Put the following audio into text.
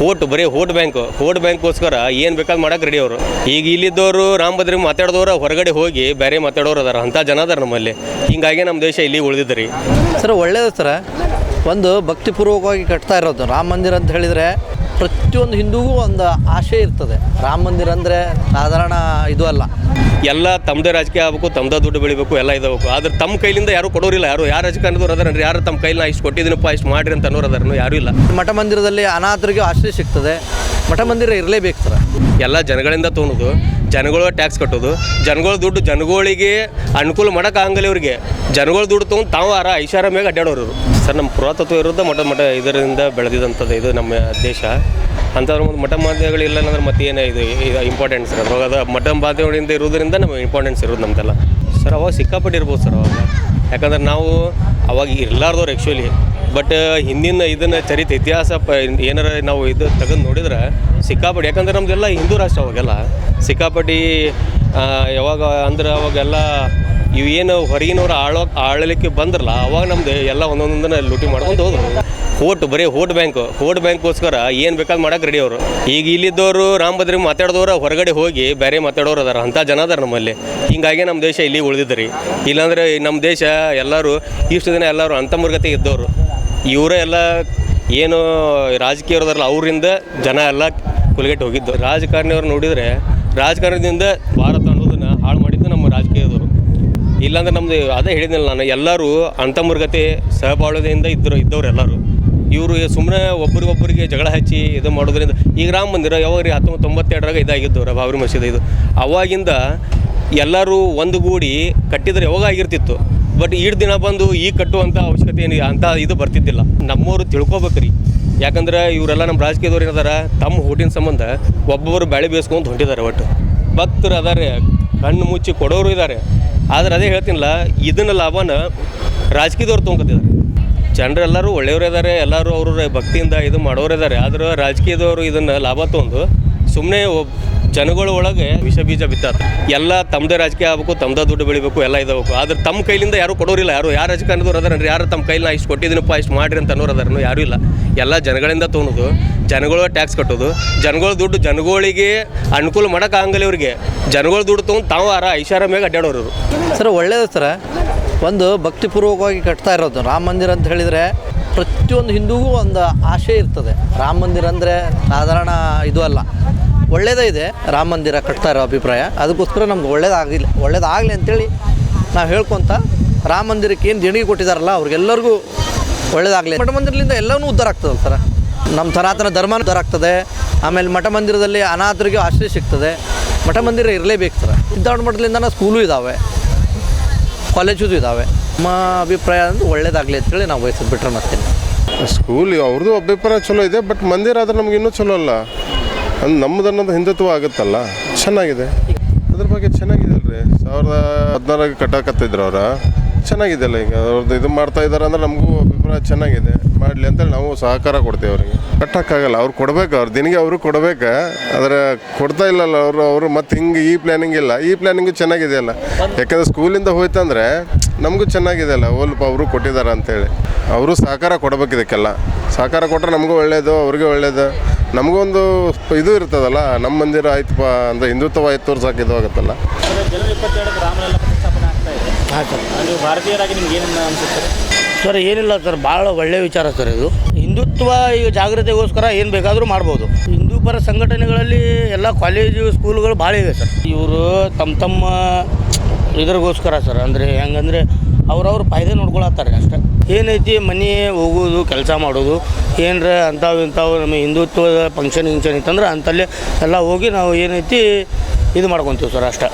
ಹೋಟ್, ಬರೀ ಹೋಟ್ ಬ್ಯಾಂಕ್ ಹೋಟ್ ಬ್ಯಾಂಕ್ಗೋಸ್ಕರ ಏನು ಬೇಕಾದ್ ಮಾಡಕ್ಕೆ ರೆಡಿ ಅವರು. ಈಗ ಇಲ್ಲಿದ್ದವರು ರಾಮ ಭದ್ರಿ ಮಾತಾಡಿದವರು ಹೊರಗಡೆ ಹೋಗಿ ಬೇರೆ ಮಾತಾಡೋರು ಅದಾರ, ಅಂಥ ಜನ ಅದಾರ ನಮ್ಮಲ್ಲಿ. ಹಿಂಗಾಗಿ ನಮ್ಮ ದೇಶ ಇಲ್ಲಿ ಉಳಿದಿದ್ರಿ. ಸರ್, ಒಳ್ಳೇದು ಸರ್. ಒಂದು ಭಕ್ತಿಪೂರ್ವಕವಾಗಿ ಕಟ್ತಾ ಇರೋದು. ರಾಮ ಮಂದಿರ ಅಂತ ಹೇಳಿದರೆ ಪ್ರತಿಯೊಂದು ಹಿಂದೂಗೂ ಒಂದು ಆಶೆ ಇರ್ತದೆ. ರಾಮ ಮಂದಿರ ಅಂದರೆ ಸಾಧಾರಣ ಇದು ಅಲ್ಲ. ಎಲ್ಲ ತಮ್ಮದೇ ರಾಜಕೀಯ ಆಗಬೇಕು ತಮ್ಮದೇ ದುಡ್ಡು ಬೆಳಿಬೇಕು ಎಲ್ಲ ಇದಾಗಬೇಕು. ಆದ್ರೆ ತಮ್ಮ ಕೈಲಿಂದ ಯಾರು ಕೊಡೋರಿಲ್ಲ. ಯಾರು ಯಾರು ರಾಜಕಾರಣದವ್ರು ಅದಾರನ್ರಿ? ಯಾರು ತಮ್ಮ ಕೈಲಿ ಇಷ್ಟು ಕೊಟ್ಟಿದ್ದೀನಪ್ಪ ಇಷ್ಟು ಮಾಡಿರಿ ಅಂತ ಅನ್ನೋರು ಅದಾರನು? ಯಾರೂ ಇಲ್ಲ. ಮಠ ಮಂದಿರದಲ್ಲಿ ಅನಾಥರಿಗೆ ಆಶ್ರಯ ಸಿಗ್ತದೆ. ಮಠ ಮಂದಿರ ಇರಲೇಬೇಕು ಸರ್. ಎಲ್ಲ ಜನಗಳಿಂದ ತೊಗೊಳೋದು ಜನಗಳು ಟ್ಯಾಕ್ಸ್ ಕಟ್ಟೋದು. ಜನಗಳ ದುಡ್ಡು ಜನಗಳಿಗೆ ಅನುಕೂಲ ಮಾಡೋಕ್ಕಾಗಲ್ಲ ಇವ್ರಿಗೆ. ಜನಗಳ ದುಡ್ಡು ತೊಗೊಂಡು ತಾವು ಆರ ಐಷಾರಾಮಿಯಾಗಿ ಅಡ್ಡಾಡೋರು ಇವ್ರು. ಸರ್ ನಮ್ಮ ಪುರಾತತ್ವ ಇರೋದು ಮಠ ಮಠ ಇದರಿಂದ ಬೆಳೆದಿದಂಥದ್ದು ಇದು ನಮ್ಮ ದೇಶ. ಅಂಥವ್ರ ಒಂದು ಮಠ ಮಾಧ್ಯಮಗಳಿಲ್ಲ ಅಂದ್ರೆ ಮತ್ತೆ ಏನೇ ಇದು ಇಂಪಾರ್ಟೆಂಟ್ ಸರ್ ಅದು ಮಠ ಮಾಧ್ಯಮಗಳಿಂದ ಇರೋದ್ರಿಂದ ನಮಗೆ ಇಂಪಾರ್ಟೆನ್ಸ್ ಇರೋದು ನಮ್ದೆಲ್ಲ. ಸರ್ ಅವಾಗ ಸಿಕ್ಕಾಪಟ್ಟಿರ್ಬೋದು ಸರ್ ಅವಾಗ. ಯಾಕಂದ್ರೆ ನಾವು ಅವಾಗ ಇರ್ಲಾರ್ದವ್ರು ಆ್ಯಕ್ಚುಲಿ ಬಟ್ ಹಿಂದಿನ ಇದನ್ನ ಚರಿತ ಇತಿಹಾಸ ಪ, ಏನಾರ ನಾವು ಇದು ತೆಗೆದು ನೋಡಿದ್ರೆ ಸಿಕ್ಕಾಪಟ್ಟಿ, ಯಾಕಂದ್ರೆ ನಮ್ದೆಲ್ಲ ಹಿಂದೂ ರಾಷ್ಟ್ರ ಅವಾಗೆಲ್ಲ. ಸಿಕ್ಕಾಪಟ್ಟಿ ಯಾವಾಗ ಅಂದ್ರೆ ಅವಾಗೆಲ್ಲ ಇವು ಏನು ಹೊರಗಿನವ್ರು ಆಳೋ, ಆಳಲಿಕ್ಕೆ ಬಂದ್ರಲ್ಲ, ಅವಾಗ ನಮ್ದು ಎಲ್ಲ ಒಂದೊಂದನ್ನ ಲೂಟಿ ಮಾಡ್ಕೊಂಡು ಹೋದ್ರು. ಹೋಟ್ ಬರೀ ಬ್ಯಾಂಕ್ ಹೋಟ್ ಬ್ಯಾಂಕ್ಗೋಸ್ಕರ ಏನು ಬೇಕಾದ್ ಮಾಡಕ್ಕೆ ರೆಡಿ ಅವರು. ಈಗ ಇಲ್ಲಿದ್ದವರು ರಾಮ ಭದ್ರಿ ಮಾತಾಡಿದವರು ಹೊರಗಡೆ ಹೋಗಿ ಬೇರೆ ಮಾತಾಡೋರು ಅದಾರ, ಅಂಥ ಜನ ಅದಾರ ನಮ್ಮಲ್ಲಿ. ಹಿಂಗಾಗಿ ನಮ್ಮ ದೇಶ ಇಲ್ಲಿ ಉಳಿದಿದ್ರಿ. ಇಲ್ಲಾಂದ್ರೆ ನಮ್ಮ ದೇಶ ಎಲ್ಲರೂ, ಇಷ್ಟು ದಿನ ಎಲ್ಲರೂ ಅಂತಮರ್ಗತೆ ಇದ್ದವರು. ಇವರೇ ಎಲ್ಲ ಏನು ರಾಜಕೀಯವ್ರದಾರಲ್ಲ ಅವರಿಂದ ಜನ ಎಲ್ಲ ಕುಲಗೆಟ್ಟು ಹೋಗಿದ್ದು. ರಾಜಕಾರಣಿಯವ್ರು ನೋಡಿದರೆ ರಾಜಕಾರಣದಿಂದ ಭಾರತ ಅನ್ನೋದನ್ನ ಹಾಳು ಮಾಡಿದ್ದು ನಮ್ಮ ರಾಜಕೀಯದವರು. ಇಲ್ಲಾಂದ್ರೆ ನಮ್ದು ಅದೇ ಹೇಳಿದ್ನಲ್ಲ ನಾನು, ಎಲ್ಲರೂ ಅಂತಮರ್ಗತೆ ಸಹಬಾಳ್ವೆಯಿಂದ ಇದ್ದರು ಇದ್ದವ್ರು ಎಲ್ಲರೂ ಇವರು ಸುಮ್ಮನೆ ಒಬ್ಬರಿಗೊಬ್ಬರಿಗೆ ಜಗಳ ಹಚ್ಚಿ ಇದು ಮಾಡೋದ್ರಿಂದ ಈಗ ರಾಮ ಮಂದಿರ ಯಾವಾಗ ರೀ ಹತ್ತೊಂಬತ್ತು ತೊಂಬತ್ತೆರಡರಾಗ ಇದಾಗಿದ್ದು ಬಾಬರಿ ಮಸೀದಿ ಇದು. ಅವಾಗಿಂದ ಎಲ್ಲರೂ ಒಂದು ಗೂಡಿ ಕಟ್ಟಿದ್ರೆ ಯಾವಾಗ ಆಗಿರ್ತಿತ್ತು. ಬಟ್ ಈಡ್ ದಿನ ಬಂದು ಈಗ ಕಟ್ಟುವಂಥ ಅವಶ್ಯಕತೆ ಏನು ಅಂತ ಇದು ಬರ್ತಿದ್ದಿಲ್ಲ. ನಮ್ಮವರು ತಿಳ್ಕೊಬೇಕ್ರಿ. ಯಾಕಂದ್ರೆ ಇವರೆಲ್ಲ ನಮ್ಮ ರಾಜಕೀಯದವ್ರು ಏನದಾರ ತಮ್ಮ ಹುಟ್ಟಿನ ಸಂಬಂಧ ಒಬ್ಬೊಬ್ಬರು ಬೆಳೆ ಬೇಯಿಸ್ಕೊಂತ ಹೊಂಟಿದ್ದಾರೆ ಒಟ್ಟು. ಭಕ್ತರು ಅದಾರೆ, ಕಣ್ಣು ಮುಚ್ಚಿ ಕೊಡೋರು ಇದ್ದಾರೆ ಆದ್ರೆ ಅದೇ ಹೇಳ್ತೀನಿಲ್ಲ, ಇದನ್ನ ಲಾಭನ ರಾಜಕೀಯದವ್ರು ತೊಗೊಂತಿದ್ದಾರೆ ಜನರೆಲ್ಲರೂ ಒಳ್ಳೆಯವರು ಇದ್ದಾರೆ ಎಲ್ಲರೂ ಅವ್ರ ಭಕ್ತಿಯಿಂದ ಇದು ಮಾಡೋರಿದ್ದಾರೆ ಆದ್ರೆ ರಾಜಕೀಯದವರು ಇದನ್ನು ಲಾಭ ತೊಗೊಂಡು ಸುಮ್ಮನೆ ಜನಗಳ ಒಳಗೆ ವಿಷ ಬೀಜ ಬಿತ್ತಾತ. ಎಲ್ಲ ತಮ್ಮದೇ ರಾಜಕೀಯ ಆಗಬೇಕು ತಮ್ಮದೇ ದುಡ್ಡು ಬೆಳಿಬೇಕು, ಎಲ್ಲ ಇದಾಗಬೇಕು. ಆದ್ರೆ ತಮ್ಮ ಕೈಲಿಂದ ಯಾರು ಕೊಡೋರಿಲ್ಲ. ಯಾರು ಯಾರು ರಾಜಕಾರಣದವ್ರು ಅದಾರನ್ರಿ ಯಾರು ತಮ್ಮ ಕೈಲಿ ನಾ ಇಷ್ಟು ಕೊಟ್ಟಿದ್ದೀನಪ್ಪ, ಇಷ್ಟು ಮಾಡಿರಿ ಅಂತ ಅನ್ನೋರು ಅದಾರನು ಯಾರೂ ಇಲ್ಲ. ಎಲ್ಲ ಜನಗಳಿಂದ ತೊಗೊಳೋದು ಜನಗಳ ಟ್ಯಾಕ್ಸ್ ಕಟ್ಟೋದು. ಜನಗಳ ದುಡ್ಡು ಜನಗಳಿಗೆ ಅನುಕೂಲ ಮಾಡೋಕ್ಕಾಗಲ್ಲ ಇವ್ರಿಗೆ. ಜನಗಳ ದುಡ್ಡು ತೊಗೊಂಡು ತಾವು ಆರ ಐಷಾರಾಮಿಯಾಗಿ ಅಡ್ಡಾಡೋರು. ಸರ್, ಒಳ್ಳೇದು ಸರ್. ಒಂದು ಭಕ್ತಿಪೂರ್ವಕವಾಗಿ ಕಟ್ತಾ ಇರೋದು. ರಾಮ ಮಂದಿರ ಅಂತ ಹೇಳಿದರೆ ಪ್ರತಿಯೊಂದು ಹಿಂದೂಗೂ ಒಂದು ಆಶೆ ಇರ್ತದೆ. ರಾಮ ಮಂದಿರ ಅಂದರೆ ಸಾಧಾರಣ ಇದು ಅಲ್ಲ. ಒಳ್ಳೇದೇ ಇದೆ ರಾಮ ಮಂದಿರ ಕಟ್ತಾ ಇರೋ ಅಭಿಪ್ರಾಯ. ಅದಕ್ಕೋಸ್ಕರ ನಮ್ಗೆ ಒಳ್ಳೇದಾಗಿಲ್ಲ ಒಳ್ಳೇದಾಗಲಿ ಅಂತೇಳಿ ನಾವು ಹೇಳ್ಕೊತ ರಾಮ ಮಂದಿರಕ್ಕೆ ಏನು ದೇಣಿಗೆ ಕೊಟ್ಟಿದ್ದಾರಲ್ಲ ಅವ್ರಿಗೆಲ್ಲರಿಗೂ ಒಳ್ಳೇದಾಗಲಿ. ಮಠ ಮಂದಿರದಿಂದ ಎಲ್ಲವೂ ಉದ್ಧಾರ ಆಗ್ತದೆ ಸರ. ನಮ್ಮ ಸನಾತನ ಧರ್ಮ ಉದ್ಧಾರ ಆಗ್ತದೆ. ಆಮೇಲೆ ಮಠ ಮಂದಿರದಲ್ಲಿ ಅನಾಥರಿಗೆ ಆಶ್ರಯ ಸಿಗ್ತದೆ. ಮಠ ಮಂದಿರ ಇರಲೇಬೇಕು ಸರ್. ಸಿದ್ಧಾರ್ಥ ಮಠದಿಂದ ಸ್ಕೂಲು ಇದ್ದಾವೆ ಕಾಲೇಜು ಇದ್ದಾವೆ ನಮ್ಮ ಅಭಿಪ್ರಾಯ ಅಂದ್ರೆ ಒಳ್ಳೇದಾಗಲಿ ಅಂತೇಳಿ ನಾವು ಬಯಸೋದು ಬಿಟ್ರೆ ಮತ್ತೆ ಸ್ಕೂಲ್ ಅವ್ರದ್ದು ಅಭಿಪ್ರಾಯ ಚಲೋ ಇದೆ ಬಟ್ ಮಂದಿರ ಆದ್ರೆ ನಮ್ಗೆ ಇನ್ನೂ ಚಲೋ ಅಲ್ಲ. ಅಂದ್ರೆ ನಮ್ಮದು ಅನ್ನೋದು ಹಿಂದುತ್ವ ಆಗುತ್ತಲ್ಲ, ಚೆನ್ನಾಗಿದೆ. ಅದ್ರ ಬಗ್ಗೆ ಚೆನ್ನಾಗಿದೆ ಅಲ್ರಿ ಸಾವಿರದ ಹದಿನಾರಾಗ ಕಟ್ಟಾಕತ್ತಿದ್ರು ಅವ್ರ. ಚೆನ್ನಾಗಿದೆ ಅಲ್ಲ ಈಗ. ಅವ್ರದ್ದು ಇದು ಮಾಡ್ತಾ ಇದ್ದಾರೆ ಅಂದ್ರೆ ನಮಗೂ ಅಭಿಪ್ರಾಯ ಚೆನ್ನಾಗಿದೆ. ಮಾಡಲಿ ಅಂತೇಳಿ ನಾವು ಸಹಕಾರ ಕೊಡ್ತೀವಿ ಅವ್ರಿಗೆ. ಕಟ್ಟಕ್ಕಾಗಲ್ಲ. ಅವ್ರು ಕೊಡಬೇಕು. ಅವ್ರು ದಿನಗೆ ಅವರು ಕೊಡಬೇಕು. ಆದರೆ ಕೊಡ್ತಾ ಇಲ್ಲಲ್ಲ ಅವರು ಅವರು ಮತ್ತೆ ಹಿಂಗೆ ಈ ಪ್ಲ್ಯಾನಿಂಗ್ ಇಲ್ಲ. ಈ ಪ್ಲ್ಯಾನಿಂಗು ಚೆನ್ನಾಗಿದೆ ಅಲ್ಲ ಯಾಕಂದ್ರೆ ಸ್ಕೂಲಿಂದ ಹೋಯ್ತಂದ್ರೆ ನಮಗೂ ಚೆನ್ನಾಗಿದೆ ಅಲ್ಲ ಓಲ್ಪ ಅವರು ಕೊಟ್ಟಿದ್ದಾರೆ ಅಂತೇಳಿ. ಅವರು ಸಹಕಾರ ಕೊಡ್ಬೇಕು ಇದಕ್ಕೆಲ್ಲ. ಸಹಕಾರ ಕೊಟ್ಟರೆ ನಮಗೂ ಒಳ್ಳೆಯದು ಅವ್ರಿಗೆ ಒಳ್ಳೆಯದು ನಮಗೊಂದು ಇದು ಇರ್ತದಲ್ಲ. ನಮ್ಮ ಮಂದಿರ ಆಯ್ತಪ್ಪ ಅಂತ ಹಿಂದುತ್ವ ಆಯ್ತು ತೋರ್ಸಕ್ಕೆ ಇದು ಆಗುತ್ತಲ್ಲ. ಜನವರಿ ಸರ್ ನೀವು ಭಾರತೀಯರಾಗಿ ನಿಮ್ಗೆ ಏನು ಅನಿಸುತ್ತೆ? ಸರ್ ಏನಿಲ್ಲ ಸರ್ ಭಾಳ ಒಳ್ಳೆಯ ವಿಚಾರ ಸರ್ ಇದು. ಹಿಂದುತ್ವ ಈಗ ಜಾಗೃತಿಗೋಸ್ಕರ ಏನು ಬೇಕಾದರೂ ಮಾಡ್ಬೋದು. ಹಿಂದೂ ಪರ ಸಂಘಟನೆಗಳಲ್ಲಿ ಎಲ್ಲ ಕಾಲೇಜು ಸ್ಕೂಲ್ಗಳು ಭಾಳ ಇವೆ ಸರ್. ಇವರು ತಮ್ಮ ತಮ್ಮ ಇದ್ರಿಗೋಸ್ಕರ ಸರ್ ಅಂದರೆ ಹೆಂಗಂದರೆ ಅವ್ರವ್ರ ಫಾಯ್ದೆ ನೋಡ್ಕೊಳತ್ತಾರೆ ಅಷ್ಟೇ. ಏನೈತಿ ಮನೆ ಹೋಗೋದು ಕೆಲಸ ಮಾಡೋದು ಏನರ ಅಂಥವು ಇಂಥವು ನಮ್ಮ ಹಿಂದುತ್ವದ ಫಂಕ್ಷನ್ ಗಿಂಕ್ಷನ್ ಇತ್ತಂದ್ರೆ ಅಂತಲ್ಲೇ ಎಲ್ಲ ಹೋಗಿ ನಾವು ಏನೈತಿ ಇದು ಮಾಡ್ಕೊತೀವಿ ಸರ್ ಅಷ್ಟೇ.